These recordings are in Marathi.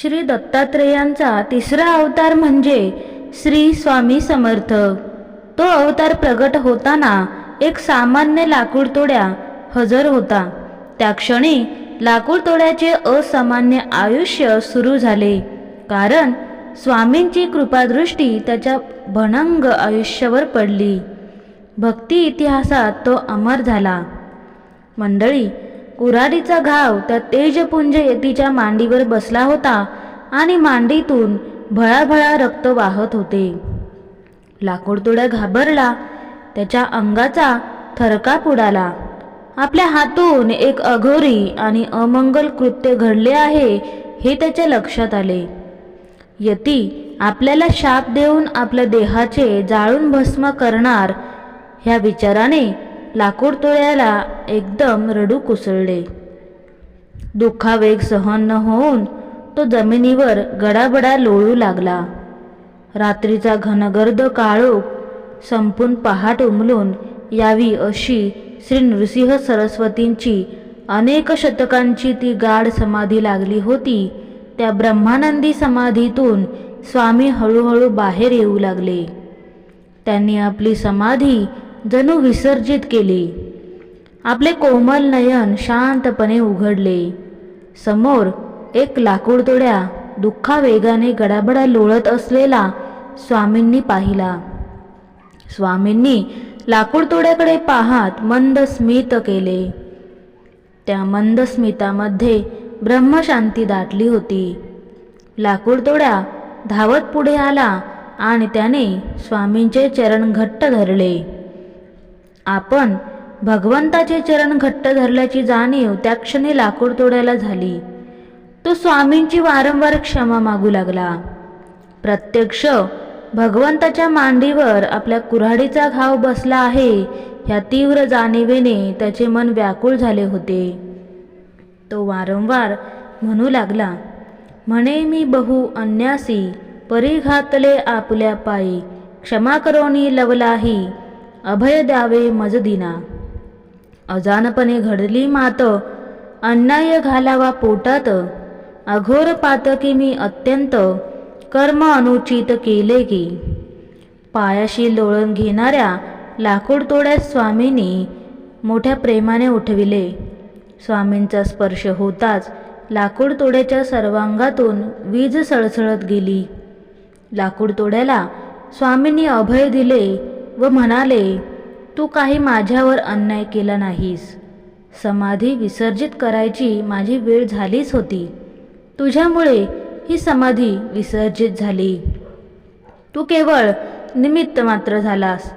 श्री दत्तात्रेयांचा तिसरा अवतार म्हणजे श्री स्वामी समर्थ. तो अवतार प्रगट होताना एक सामान्य लाकूडतोड्या हजर होता. त्या क्षणी लाकूडतोड्याचे असामान्य आयुष्य सुरू झाले. कारण स्वामींची कृपादृष्टी त्याच्या भणंग आयुष्यावर पडली. भक्ती इतिहासात तो अमर झाला. मंडळी कुऱ्हाडीचा घाव त्या तेजपुंज यतीच्या मांडीवर बसला होता आणि मांडीतून भळाभळा रक्त वाहत होते. लाकूडतोड्या घाबरला त्याच्या अंगाचा थरकाप उडाला आपल्या हातून एक अघोरी आणि अमंगल कृत्य घडले आहे हे त्याच्या लक्षात आले. यती आपल्याला शाप देऊन आपल्या देहाचे जाळून भस्म करणार ह्या विचाराने लाकूडतोळ्याला एकदम रडू कुसळले. दुःखावेग सहन न होऊन तो जमिनीवर गडाबडा लोळू लागला. रात्रीचा घनगर्द काळोख संपून पहाट उमलून यावी अशी श्री नृसिंह सरस्वतींची अनेक शतकांची ती गाढ समाधी लागली होती त्या ब्रह्मानंदी समाधीतून स्वामी हळूहळू बाहेर येऊ लागले. त्यांनी आपली समाधी जणू विसर्जित केली. आपले कोमल नयन शांतपणे उघडले. समोर एक लाकूडतोड्या दुःखावेगाने दुःखा वेगाने गडाबडा लोळत असलेला स्वामींनी पाहिला. स्वामींनी लाकूडतोड्याकडे पाहात पाहत मंद स्मित केले. त्या मंद स्मितामध्ये ब्रह्मशांती दाटली होती. लाकूडतोड्या धावत पुढे आला आणि त्याने स्वामींचे चरण घट्ट धरले. आपण भगवंताचे चरण घट्ट धरल्याची जाणीव त्या क्षणी लाकूड तोड्याला झाली. तो स्वामींची वारंवार क्षमा मागू लागला. प्रत्यक्ष भगवंताच्या मांडीवर आपल्या कुऱ्हाडीचा घाव बसला आहे ह्या तीव्र जाणीवेने त्याचे मन व्याकुळ झाले होते. तो वारंवार म्हणू लागला म्हणे मी बहु अन्यासी परिघातले आपल्या पायी क्षमा करोनी लवलाही अभय द्यावे मजदिना अजानपणे घडली मात अन्याय घालावा पोटात. अघोर पातकी मी अत्यंत कर्म अनुचित केले की. पायाशी लोळण घेणाऱ्या लाकूडतोड्यात स्वामींनी मोठ्या प्रेमाने उठविले. स्वामींचा स्पर्श होताच लाकूडतोड्याच्या सर्वांगातून वीज सळसळत गेली. लाकूडतोड्याला स्वामींनी अभय दिले. व म्हणाले तू काही माझ्यावर अन्याय केला नाहीस. समाधी विसर्जित करायची माझी वेळ झालीच होती. तुझ्यामुळे ही समाधी विसर्जित झाली. तू केवळ निमित्त मात्र झालास.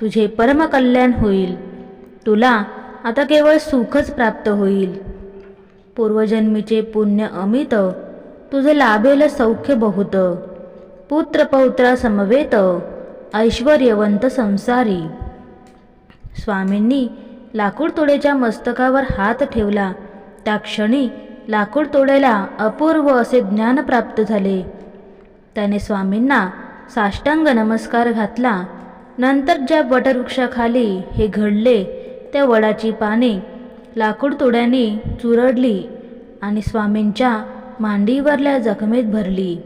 तुझे परमकल्याण होईल. तुला आता केवळ सुखच प्राप्त होईल. पूर्वजन्मीचे पुण्य अमित तुझे लाभेल सौख्य बहुत. पुत्र पौत्रा समवेत ऐश्वर्यवंत संसारी. स्वामींनी लाकूडतोडेच्या मस्तकावर हात ठेवला. त्या क्षणी लाकूडतोडेला अपूर्व असे ज्ञान प्राप्त झाले. त्याने स्वामींना साष्टांग नमस्कार घातला. नंतर ज्या वटवृक्षाखाली हे घडले त्या वडाची पाने लाकूडतोड्याने चुरडली आणि स्वामींच्या मांडीवरल्या जखमेत भरली.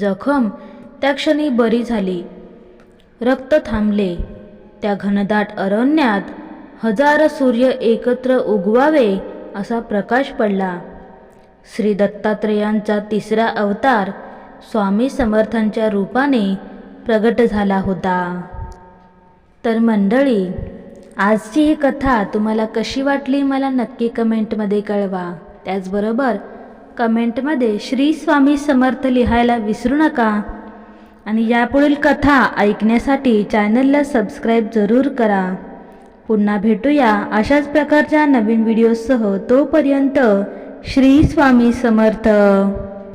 जखम त्या क्षणी बरी झाली. रक्त थांबले. त्या घनदाट अरण्यात हजार सूर्य एकत्र उगवावे असा प्रकाश पडला. श्री दत्तात्रेयांचा तिसरा अवतार स्वामी समर्थांच्या रूपाने प्रगट झाला होता. तर मंडळी आजची ही कथा तुम्हाला कशी वाटली मला नक्की कमेंटमध्ये कळवा. त्याचबरोबर कमेंटमध्ये श्री स्वामी समर्थ लिहायला विसरू नका. आणि यापुढील कथा ऐकण्यासाठी चॅनलला सबस्क्राईब जरूर करा. पुन्हा भेटूया अशाच प्रकारच्या नवीन व्हिडिओसह तोपर्यंत श्री स्वामी समर्थ.